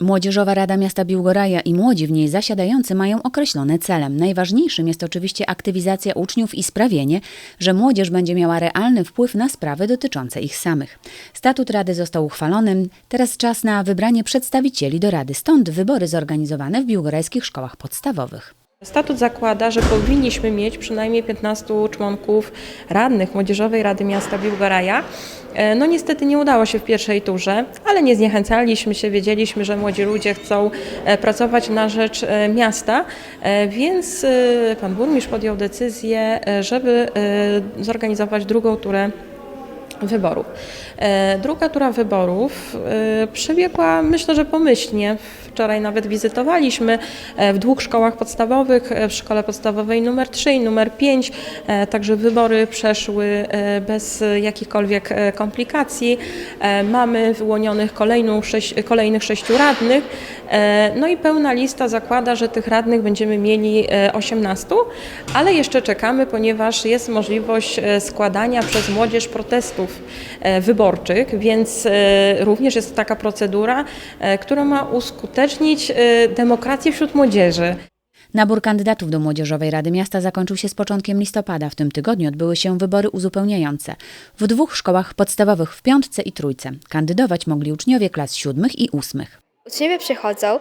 Młodzieżowa Rada Miasta Biłgoraja i młodzi w niej zasiadający mają określone cele. Najważniejszym jest oczywiście aktywizacja uczniów i sprawienie, że młodzież będzie miała realny wpływ na sprawy dotyczące ich samych. Statut Rady został uchwalony, teraz czas na wybranie przedstawicieli do Rady, stąd wybory zorganizowane w biłgorajskich szkołach podstawowych. Statut zakłada, że powinniśmy mieć przynajmniej 15 członków radnych Młodzieżowej Rady Miasta Biłgoraja. E, No niestety nie udało się w pierwszej turze, ale nie zniechęcaliśmy się, wiedzieliśmy, że młodzi ludzie chcą e, pracować na rzecz e, miasta, więc pan burmistrz podjął decyzję, żeby zorganizować drugą turę wyborów. E, Druga tura wyborów e, przebiegła, myślę, że pomyślnie. Wczoraj nawet wizytowaliśmy e, w dwóch szkołach podstawowych, w szkole podstawowej numer 3 i numer 5, e, także wybory przeszły bez jakichkolwiek komplikacji. Mamy wyłonionych kolejnych sześciu radnych, no i pełna lista zakłada, że tych radnych będziemy mieli e, 18, ale jeszcze czekamy, ponieważ jest możliwość składania przez młodzież protestów e, wyborczych, więc e, również jest taka procedura, e, która ma uskutecznić demokrację wśród młodzieży. Nabór kandydatów do Młodzieżowej Rady Miasta zakończył się z początkiem listopada. W tym tygodniu odbyły się wybory uzupełniające. W dwóch szkołach podstawowych w piątce i trójce. Kandydować mogli uczniowie klas siódmych i ósmych. Uczniowie przychodzą,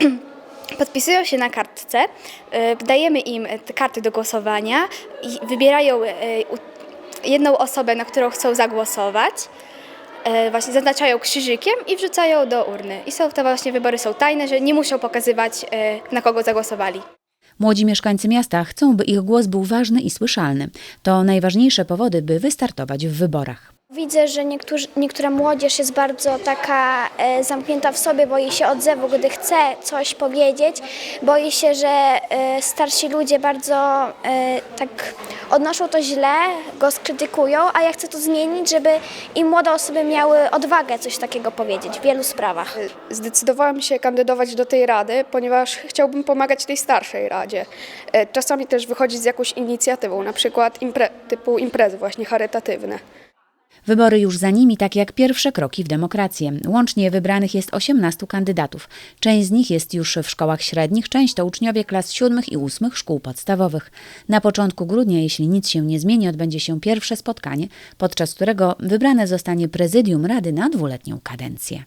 podpisują się na kartce, dajemy im te karty do głosowania i wybierają jedną osobę, na którą chcą zagłosować. y, Właśnie zaznaczają krzyżykiem i wrzucają do urny. I są te właśnie wybory są tajne, że nie muszą pokazywać, y, na kogo zagłosowali. Młodzi mieszkańcy miasta chcą, by ich głos był ważny i słyszalny. To najważniejsze powody, by wystartować w wyborach. Widzę, że niektórzy, niektóra młodzież jest bardzo taka e, zamknięta w sobie, boi się odzewu, gdy chce coś powiedzieć. Boi się, że e, starsi ludzie bardzo e, tak odnoszą to źle, go skrytykują, a ja chcę to zmienić, żeby i młode osoby miały odwagę coś takiego powiedzieć w wielu sprawach. Zdecydowałam się kandydować do tej rady, ponieważ chciałbym pomagać tej starszej radzie. E, Czasami też wychodzić z jakąś inicjatywą, na przykład impre, typu imprezy właśnie charytatywne. Wybory już za nimi, tak jak pierwsze kroki w demokrację. Łącznie wybranych jest 18 kandydatów. Część z nich jest już w szkołach średnich, część to uczniowie klas siódmych i ósmych szkół podstawowych. Na początku grudnia, jeśli nic się nie zmieni, odbędzie się pierwsze spotkanie, podczas którego wybrane zostanie prezydium Rady na dwuletnią kadencję.